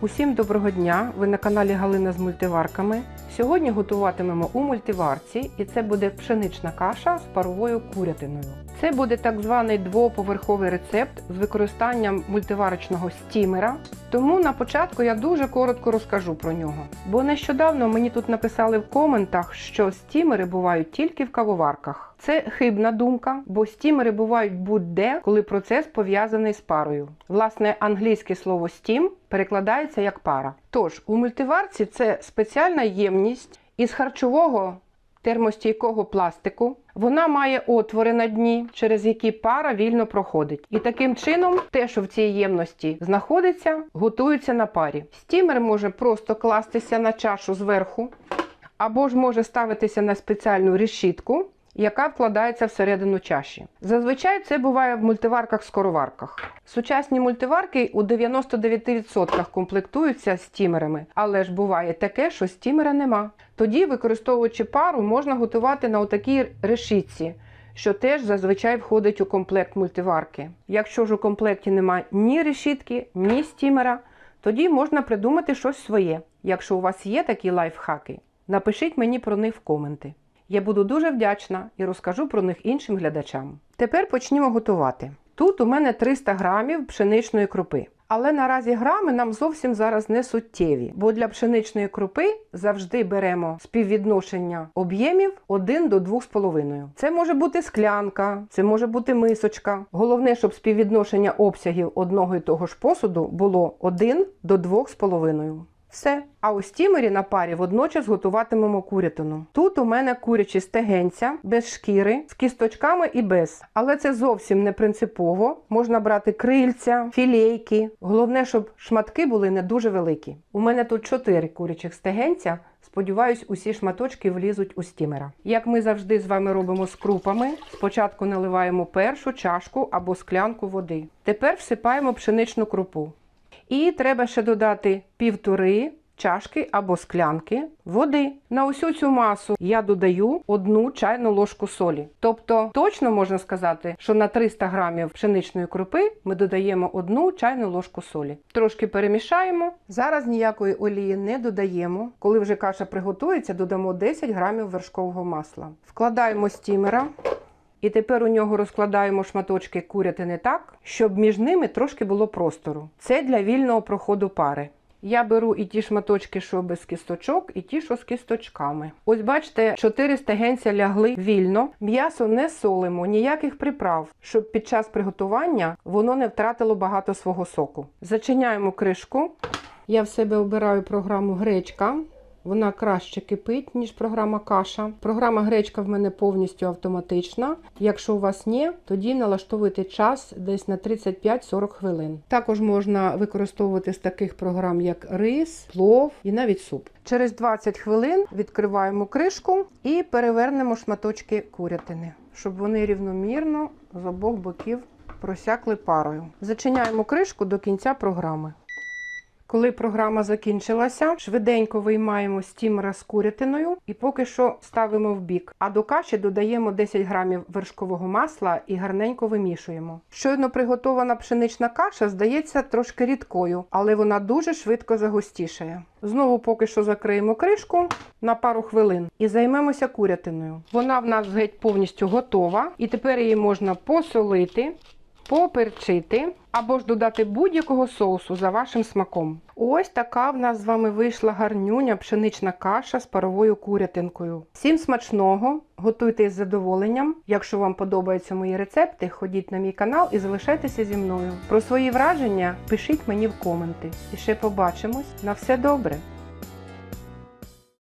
Усім доброго дня! Ви на каналі Галина з мультиварками. Сьогодні готуватимемо у мультиварці, і це буде пшенична каша з паровою курятиною. Це буде так званий двоповерховий рецепт з використанням мультиварочного стімера. Тому на початку я дуже коротко розкажу про нього. Бо нещодавно мені тут написали в коментах, що стімери бувають тільки в кавоварках. Це хибна думка, бо стімери бувають будь-де, коли процес пов'язаний з парою. Власне, англійське слово steam перекладається як пара. Тож у мультиварці це спеціальна ємність із харчового термостійкого пластику. Вона має отвори на дні, через які пара вільно проходить. І таким чином те, що в цій ємності знаходиться, готується на парі. Стімер може просто кластися на чашу зверху, або ж може ставитися на спеціальну решітку, яка вкладається всередину чаші. Зазвичай це буває в мультиварках-скороварках. Сучасні мультиварки у 99% комплектуються стімерами, але ж буває таке, що стімера нема. Тоді, використовуючи пару, можна готувати на отакій решітці, що теж зазвичай входить у комплект мультиварки. Якщо ж у комплекті немає ні решітки, ні стімера, тоді можна придумати щось своє. Якщо у вас є такі лайфхаки, напишіть мені про них в коменти. Я буду дуже вдячна і розкажу про них іншим глядачам. Тепер почнімо готувати. Тут у мене 300 грамів пшеничної крупи. Але наразі грами нам зовсім зараз не суттєві, бо для пшеничної крупи завжди беремо співвідношення об'ємів 1 до 2,5. Це може бути склянка, це може бути мисочка. Головне, щоб співвідношення обсягів одного і того ж посуду було 1 до 2,5. Все. А у стімері на парі водночас готуватимемо курятину. Тут у мене курячі стегенця без шкіри, з кісточками і без. Але це зовсім не принципово. Можна брати крильця, філейки. Головне, щоб шматки були не дуже великі. У мене тут 4 курячих стегенця. Сподіваюсь, усі шматочки влізуть у стімера. Як ми завжди з вами робимо з крупами, спочатку наливаємо першу чашку або склянку води. Тепер всипаємо пшеничну крупу. І треба ще додати півтори чашки або склянки води. На усю цю масу я додаю одну чайну ложку солі. Тобто точно можна сказати, що на 300 грамів пшеничної крупи ми додаємо одну чайну ложку солі. Трошки перемішаємо. Зараз ніякої олії не додаємо. Коли вже каша приготується, додамо 10 грамів вершкового масла. Вкладаємо стімера. І тепер у нього розкладаємо шматочки курятини так, щоб між ними трошки було простору. Це для вільного проходу пари. Я беру і ті шматочки, що без кісточок, і ті, що з кісточками. Ось бачите, 4 стегенця лягли вільно. М'ясо не солимо, ніяких приправ, щоб під час приготування воно не втратило багато свого соку. Зачиняємо кришку. Я в себе обираю програму гречка. Вона краще кипить, ніж програма каша. Програма гречка в мене повністю автоматична. Якщо у вас ні, тоді налаштовуйте час десь на 35-40 хвилин. Також можна використовувати з таких програм, як рис, плов і навіть суп. Через 20 хвилин відкриваємо кришку і перевернемо шматочки курятини, щоб вони рівномірно з обох боків просякли парою. Зачиняємо кришку до кінця програми. Коли програма закінчилася, швиденько виймаємо стімера з курятиною і поки що ставимо в бік. А до каші додаємо 10 грамів вершкового масла і гарненько вимішуємо. Щойно приготована пшенична каша здається трошки рідкою, але вона дуже швидко загустішає. Знову поки що закриємо кришку на пару хвилин і займемося курятиною. Вона в нас геть повністю готова, і тепер її можна посолити поперчити або ж додати будь-якого соусу за вашим смаком. Ось така в нас з вами вийшла гарнюня пшенична каша з паровою курятинкою. Всім смачного! Готуйте із задоволенням. Якщо вам подобаються мої рецепти, ходіть на мій канал і залишайтеся зі мною. Про свої враження пишіть мені в коменти. І ще побачимось. На все добре!